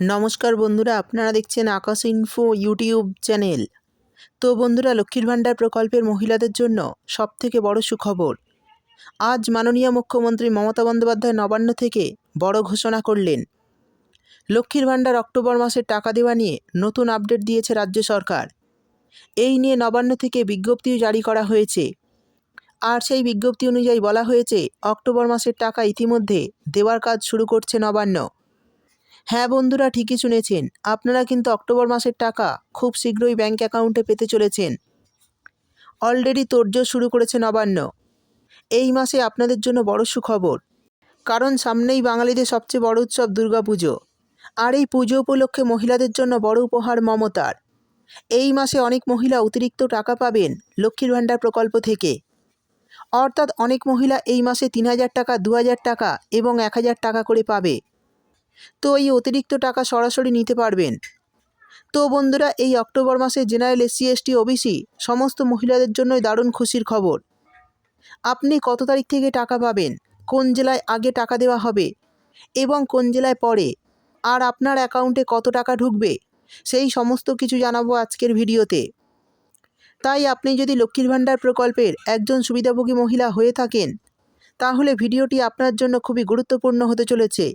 নমস্কার বন্ধুরা, আপনারা দেখছেন আকাশ ইনফো ইউটিউব চ্যানেল তো বন্ধুরা, লক্ষ্মীর ভাণ্ডার প্রকল্পের মহিলাদের জন্য সবথেকে বড় সুখবর। আজ মাননীয় মুখ্যমন্ত্রী মমতা বন্দ্যোপাধ্যায় নবান্ন থেকে বড় ঘোষণা করলেন। লক্ষ্মীর ভাণ্ডার অক্টোবর মাসের টাকা দেওয়া নিয়ে নতুন আপডেট দিয়েছে রাজ্য সরকার। এই নিয়ে নবান্ন থেকে বিজ্ঞপ্তিও জারি করা হয়েছে। আর সেই বিজ্ঞপ্তি অনুযায়ী বলা হয়েছে, অক্টোবর মাসের টাকা ইতিমধ্যে দেওয়ার কাজ শুরু করছে নবান্ন। হ্যাঁ বন্ধুরা, ঠিকই শুনেছেন। আপনারা কিন্তু অক্টোবর মাসের টাকা খুব শীঘ্রই ব্যাঙ্ক অ্যাকাউন্টে পেতে চলেছেন। অলরেডি তোড়জোড় শুরু করেছে নবান্ন। এই মাসে আপনাদের জন্য বড় সুখবর। কারণ সামনেই বাঙালিদের সবচেয়ে বড় উৎসব দুর্গাপুজো আর এই পুজো উপলক্ষে মহিলাদের জন্য বড় উপহার মমতার। এই মাসে অনেক মহিলা অতিরিক্ত টাকা পাবেন লক্ষ্মীর ভাণ্ডার প্রকল্প থেকে। অর্থাৎ অনেক মহিলা এই মাসে তিন হাজার টাকা, দু হাজার টাকা এবং এক হাজার টাকা করে পাবে। তো এই অতিরিক্ত টাকা সরাসরি নিতে পারবেন। তো বন্ধুরা, এই অক্টোবর মাসে জেনারেল এসসি, এসটি, ওবিসি সমস্ত মহিলাদের জন্যই দারুণ খুশির খবর। আপনি কত তারিখ থেকে টাকা পাবেন? কোন জেলায় আগে টাকা দেওয়া হবে? এবং কোন জেলায় পরে? আর আপনার অ্যাকাউন্টে কত টাকা ঢুকবে? সেই সমস্ত কিছু জানাব আজকের ভিডিওতে। তাই আপনি যদি লক্ষ্মীর ভাণ্ডার প্রকল্পের একজন সুবিধাভোগী মহিলা হয়ে থাকেন, তাহলে ভিডিওটি আপনার জন্য খুবই গুরুত্বপূর্ণ হতে চলেছে।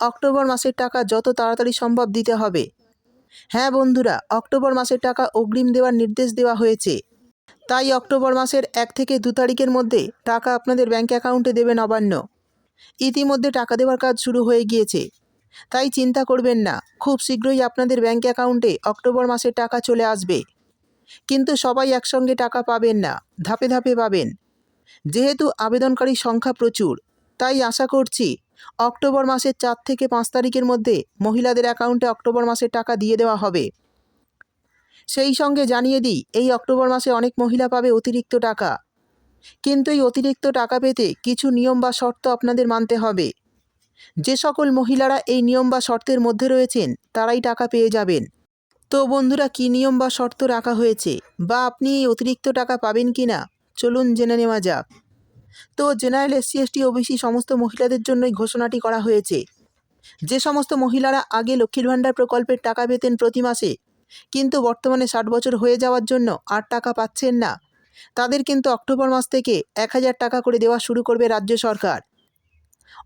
অক্টোবর মাসের টাকা যত তাড়াতাড়ি সম্ভব দিতে হবে। হ্যাঁ বন্ধুরা, অক্টোবর মাসের টাকা অগ্রিম দেওয়ার নির্দেশ দেওয়া হয়েছে। তাই অক্টোবর মাসের এক থেকে দু তারিখের মধ্যে টাকা আপনাদের ব্যাঙ্ক অ্যাকাউন্টে দেবে নবান্ন। ইতিমধ্যে টাকা দেওয়ার কাজ শুরু হয়ে গিয়েছে। তাই চিন্তা করবেন না, খুব শীঘ্রই আপনাদের ব্যাঙ্ক অ্যাকাউন্টে অক্টোবর মাসের টাকা চলে আসবে। কিন্তু সবাই একসঙ্গে টাকা পাবেন না, ধাপে ধাপে পাবেন। যেহেতু আবেদনকারী সংখ্যা প্রচুর, তাই আশা করছি অক্টোবর মাসের চার থেকে পাঁচ তারিখের মধ্যে মহিলাদের অ্যাকাউন্টে অক্টোবর মাসের টাকা দিয়ে দেওয়া হবে। সেই সঙ্গে জানিয়ে দিই, এই অক্টোবর মাসে অনেক মহিলা পাবে অতিরিক্ত টাকা। কিন্তু এই অতিরিক্ত টাকা পেতে কিছু নিয়ম বা শর্ত আপনাদের মানতে হবে। যে সকল মহিলারা এই নিয়ম বা শর্তের মধ্যে রয়েছেন, তারাই টাকা পেয়ে যাবেন। তো বন্ধুরা, কী নিয়ম বা শর্ত রাখা হয়েছে? বা আপনি এই অতিরিক্ত টাকা পাবেন কি না চলুন জেনে নেওয়া যাক। তো জেনারেল এসসি এসটি ওবিসি সমস্ত মহিলাদের জন্যই ঘোষণাটি করা হয়েছে। যে সমস্ত মহিলারা আগে লক্ষ্মীর ভাণ্ডার প্রকল্পের টাকা পেতেন প্রতি মাসে, কিন্তু বর্তমানে ষাট বছর হয়ে যাওয়ার জন্য আর টাকা পাচ্ছেন না। তাদের কিন্তু অক্টোবর মাস থেকে এক হাজার টাকা করে দেওয়া শুরু করবে রাজ্য সরকার।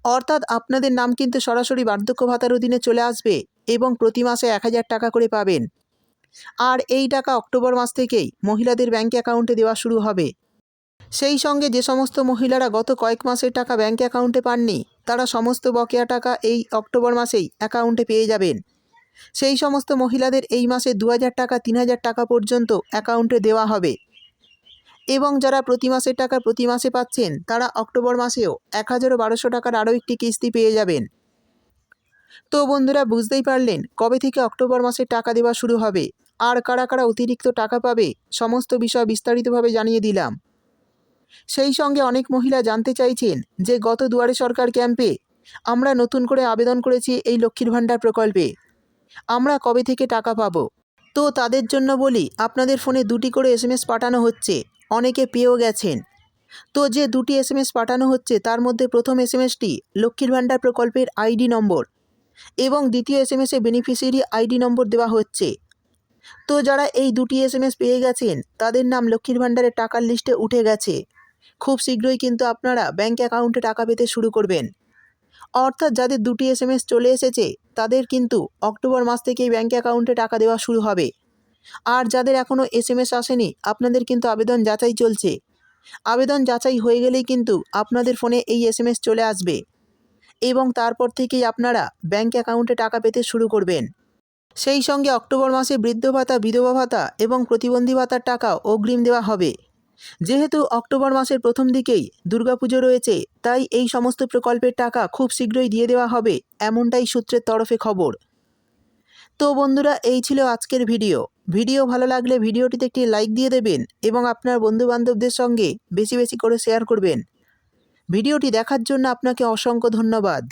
অর্থাৎ আপনাদের নাম কিন্তু সরাসরি বার্ধক্য ভাতার অধীনে চলে আসবে এবং প্রতি মাসে এক হাজার টাকা করে পাবেন। আর এই টাকা অক্টোবর মাস থেকেই মহিলাদের ব্যাঙ্ক অ্যাকাউন্টে দেওয়া শুরু হবে। সেই সঙ্গে যে সমস্ত মহিলারা গত কয়েক মাসের টাকা ব্যাঙ্ক অ্যাকাউন্টে পাননি, তারা সমস্ত বকেয়া টাকা এই অক্টোবর মাসেই অ্যাকাউন্টে পেয়ে যাবেন। সেই সমস্ত মহিলাদের এই মাসে দু হাজার টাকা, তিন হাজার টাকা পর্যন্ত অ্যাকাউন্টে দেওয়া হবে। এবং যারা প্রতি মাসের টাকা প্রতি মাসে পাচ্ছেন, তারা অক্টোবর মাসেও এক হাজারও বারোশো টাকার আরও একটি কিস্তি পেয়ে যাবেন। তো বন্ধুরা, বুঝতেই পারলেন কবে থেকে অক্টোবর মাসের টাকা দেওয়া শুরু হবে, আর কারা কারা অতিরিক্ত টাকা পাবে, সমস্ত বিষয় বিস্তারিতভাবে জানিয়ে দিলাম। সেই সঙ্গে অনেক মহিলা জানতে চাইছেন যে গত দুয়ারে সরকার ক্যাম্পে আমরা নতুন করে আবেদন করেছি এই লক্ষ্মীর ভাণ্ডার প্রকল্পে। আমরা কবে থেকে টাকা পাবো? তো তাদের জন্য বলি, আপনাদের ফোনে দুটি করে এসএমএস পাঠানো হচ্ছে, অনেকে পেয়েও গেছেন। তো যে দুটি এসএমএস পাঠানো হচ্ছে, তার মধ্যে প্রথম এসএমএসটি লক্ষ্মীর ভাণ্ডার প্রকল্পের আইডি নম্বর এবং দ্বিতীয় এসএমএসে বেনিফিশিয়ারি আইডি নম্বর দেওয়া হচ্ছে। তো যারা এই দুটি এসএমএস পেয়ে গেছেন, তাদের নাম লক্ষ্মীর ভাণ্ডারের টাকার লিস্টে উঠে গেছে। খুব শীঘ্রই কিন্তু আপনারা ব্যাঙ্ক অ্যাকাউন্টে টাকা পেতে শুরু করবেন। অর্থাৎ যাদের দুটি এসএমএস চলে এসেছে, তাদের কিন্তু অক্টোবর মাস থেকেই ব্যাঙ্ক অ্যাকাউন্টে টাকা দেওয়া শুরু হবে। আর যাদের এখনও এসএমএস আসেনি, আপনাদের কিন্তু আবেদন যাচাই চলছে। আবেদন যাচাই হয়ে গেলেই কিন্তু আপনাদের ফোনে এই এস চলে আসবে। এবং তারপর থেকেই আপনারা ব্যাঙ্ক অ্যাকাউন্টে টাকা পেতে শুরু করবেন। সেই সঙ্গে অক্টোবর মাসে বৃদ্ধ ভাতা, বিধবা ভাতা এবং প্রতিবন্ধী ভাতার টাকা অগ্রিম দেওয়া হবে। যেহেতু অক্টোবর মাসের প্রথম দিকেই দুর্গাপুজো রয়েছে, তাই এই সমস্ত প্রকল্পের টাকা খুব শীঘ্রই দিয়ে দেওয়া হবে, এমনটাই সূত্রের তরফে খবর। তো বন্ধুরা, এই ছিল আজকের ভিডিও। ভিডিও ভালো লাগলে ভিডিওটিতে একটি লাইক দিয়ে দেবেন এবং আপনার বন্ধুবান্ধবদের সঙ্গে বেশি বেশি করে শেয়ার করবেন। ভিডিওটি দেখার জন্য আপনাকে অসংখ্য ধন্যবাদ।